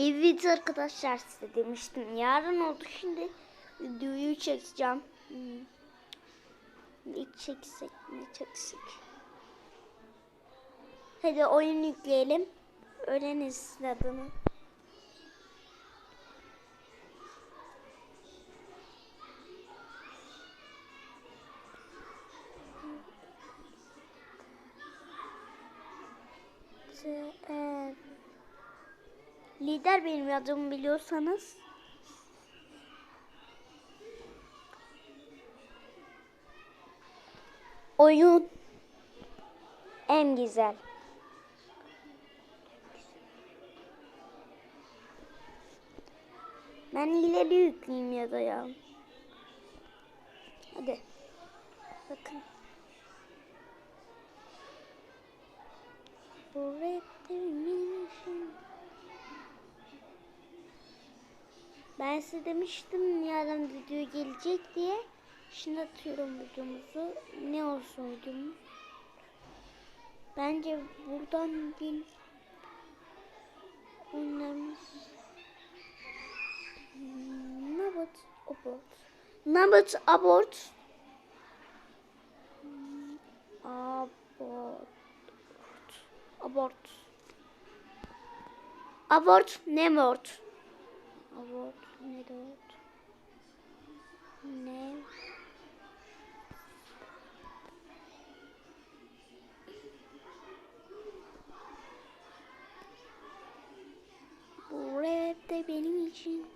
Evet arkadaşlar size demiştim. Yarın oldu şimdi videoyu çekeceğim. Hmm. Ne çeksek ne çeksek. Hadi oyun yükleyelim. Öğreniriz adını. Lider benim adımı biliyorsanız. Oyun en güzel. Ben ileri yükleyeyim ya da ya. Hadi. Bakın. Buraya demişim. Ben size demiştim yarın video gelecek diye. Şimdi atıyorum videomuzu. Ne olsun videomuz? Bence buradan bir oynarız. Nabat abort. Nabat abort. Abort. Abort. Abort ne Avot, Nedot, Nev. Bu rap de benim için.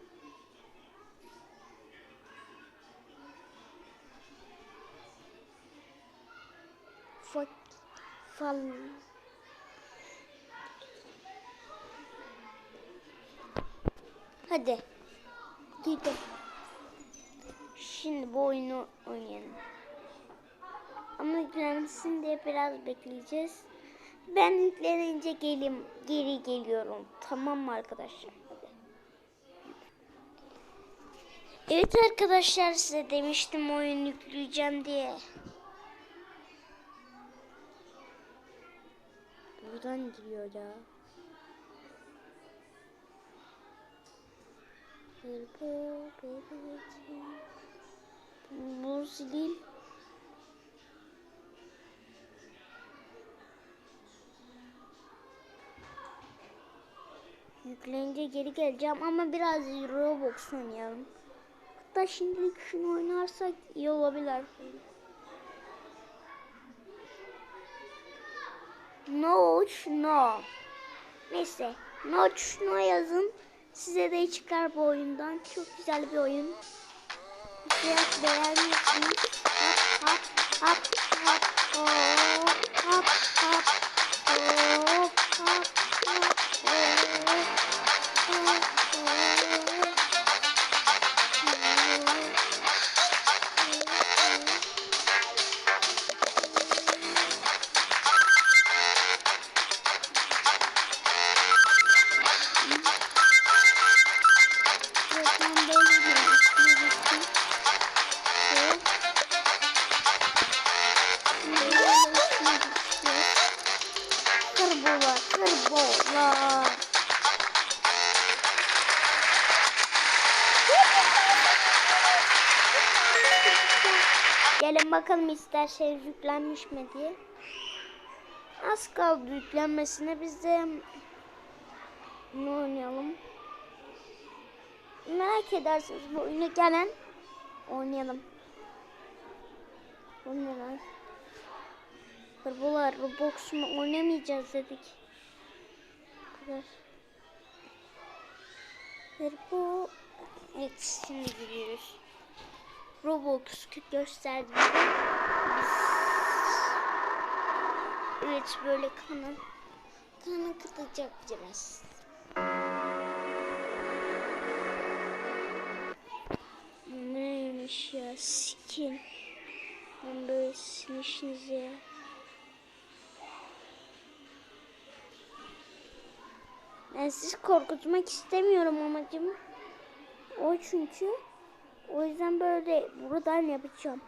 Fuck. Fal. Hadi. Gidelim. Şimdi bu oyunu oynayalım. Ama yüklensin diye biraz bekleyeceğiz. Ben yüklenince gelim, geri geliyorum. Tamam mı arkadaşlar? Hadi. Evet arkadaşlar size demiştim oyun yükleyeceğim diye. Buradan giriyor ya. Sileyim. Yükleyince geri geleceğim ama biraz Roblox oynayalım. Hatta şimdilik şunu oynarsak iyi olabilir. No, no. Neyse, no, no yazın. Size de çıkar bu oyundan. Çok güzel bir oyun. Biraz beğenmişsiniz. Hop hop hop hop hop hop hop hop hop hop Kırbola, Gelin bakalım isterseniz yüklenmiş mi diye. Az kaldı yüklenmesine biz de ne oynayalım. Merak edersiniz bu oyunu gelen oynayalım. Bu ne lan? Hırbolar Roblox mu oynamayacağız dedik. Bu kadar. Hırbo... Evet şimdi giriyoruz. Roblox gösterdi bize. Biz... Evet böyle kanal. Kanal kırılacak biraz. Neymiş ya skin. Ben böyle sizin işinize ya. Ben sizi korkutmak istemiyorum amacım. O çünkü. O yüzden böyle buradan yapacağım.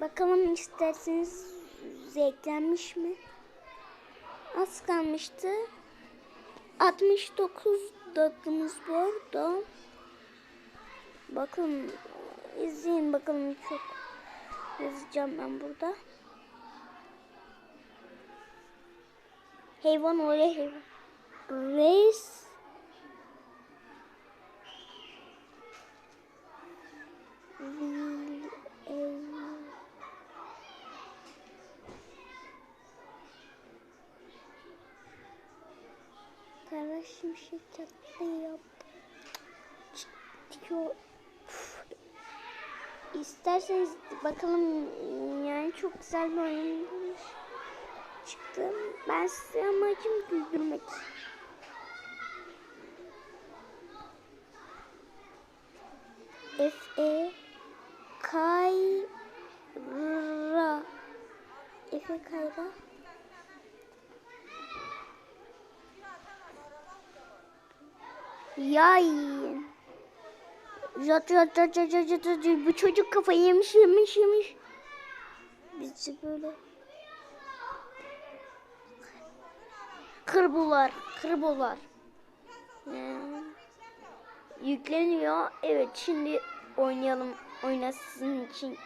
Bakalım isterseniz zevklenmiş mi? Az kalmıştı. 69 dakikamız var da. Bakın izleyin bakalım çok yazacağım ben burada. Hayvan öyle hayvan. Ev- Kara şimşek çattı yap. İsterseniz bakalım yani çok güzel bir oyun çıktı. Ben size amacım güldürmek. F E Kayra. Efe Kayra. Yay. Jat jat jat jat jat jat Bu çocuk kafayı yemiş yemiş yemiş. Bizi böyle Kırbular Kırbular Ee, Yükleniyor Evet şimdi oynayalım oynasın için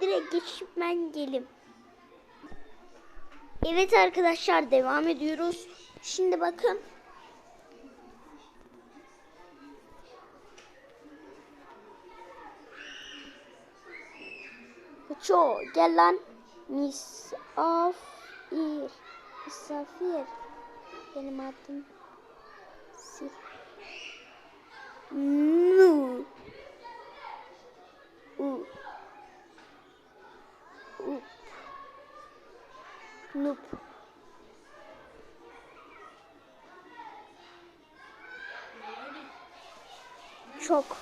direkt geçip ben gelim. Evet arkadaşlar devam ediyoruz. Şimdi bakın. Ço gel lan. Misafir. Misafir. Benim adım. Nu. U. U. Noob. Çok.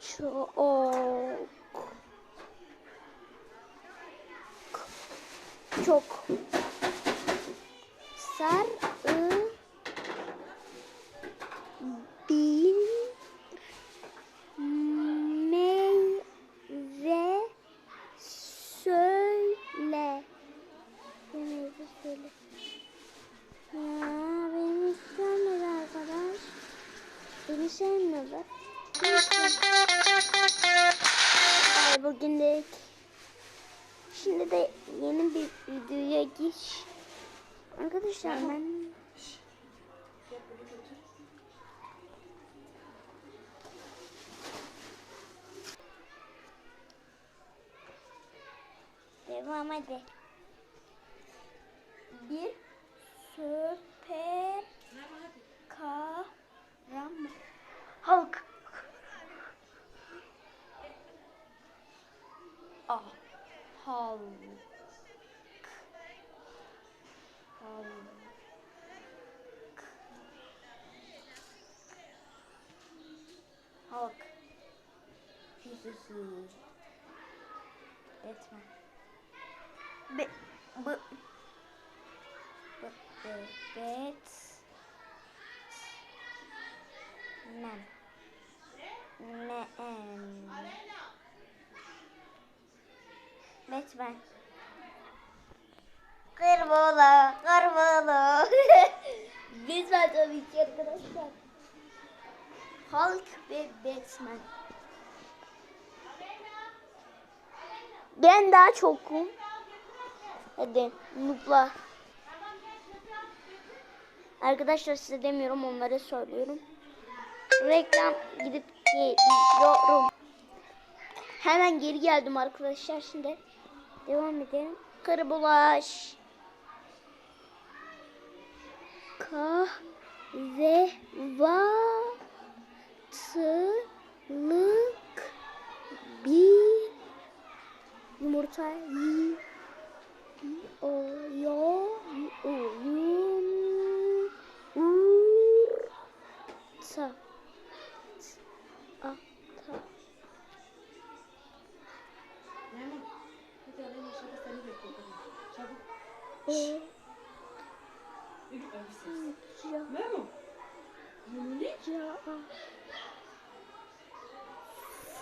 Çok. Çok. Sar. Arkadaşlar ben Devam hadi. Bir süper kahraman. Halk. Ah. Halk. Hi. Batman. Be, b, b, b, bet, man, man, Batman. Kırmızı, kırmızı. Batman tabii ki arkadaşlar. Hulk ve Batman. Ben daha çokum. Hadi mutla. Arkadaşlar size demiyorum onlara söylüyorum. Reklam gidip geliyorum. Hemen geri geldim arkadaşlar şimdi. Devam edelim. Karbulaş. Kahve vatılık bir yumurta yi o yo o yum ur ta a ta Memo, hadi arayın aşağıda seni bekliyor kadın. Çabuk. Memo? Ya.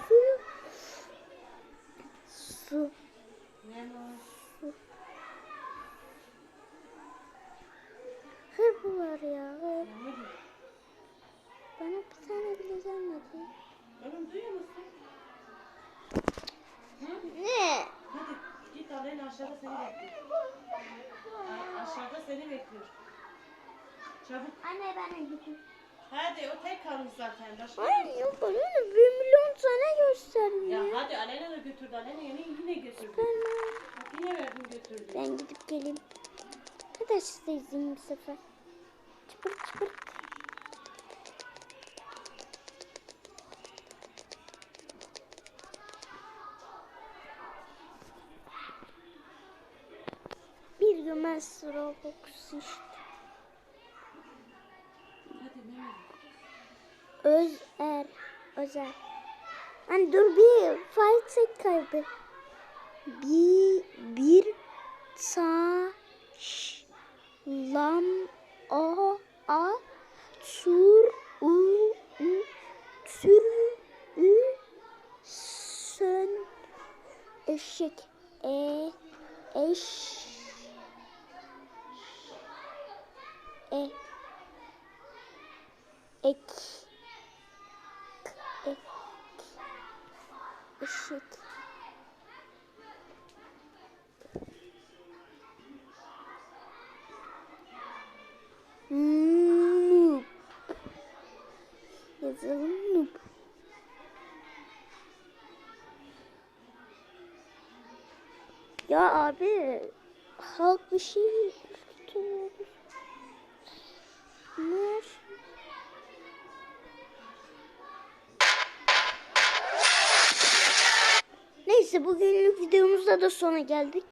Su. Su. Memo. Su. Hep var ya. Bana bir tane bile gelmedi. Oğlum duyuyor musun? Ne? Hadi git Aleyna aşağıda seni bekliyor. Aşağıda seni bekliyor. Çabuk. Anne ben gideyim. Hadi o tek kalmış zaten. Başka Ay yok bana ne bir milyon sana gösterdim Ya hadi Aleyna da götürdü. Aleyna yine, yine götürdü. Ben, yine verdim götürdü. ben gidip geleyim. Arkadaşlar da izleyeyim bu sefer. Çıpırt çıpırt. Bir gömez Roblox işte. Özer. Özer. Hani dur bir fight tek kaybı. Bir, bir taş lam a a tur u u tür ü sön eşek e eş e ek ışık Noob. Yazalım noob. Ya abi halk bir şey tutuyor. Ne? Neyse bugünlük videomuzda da sona geldik.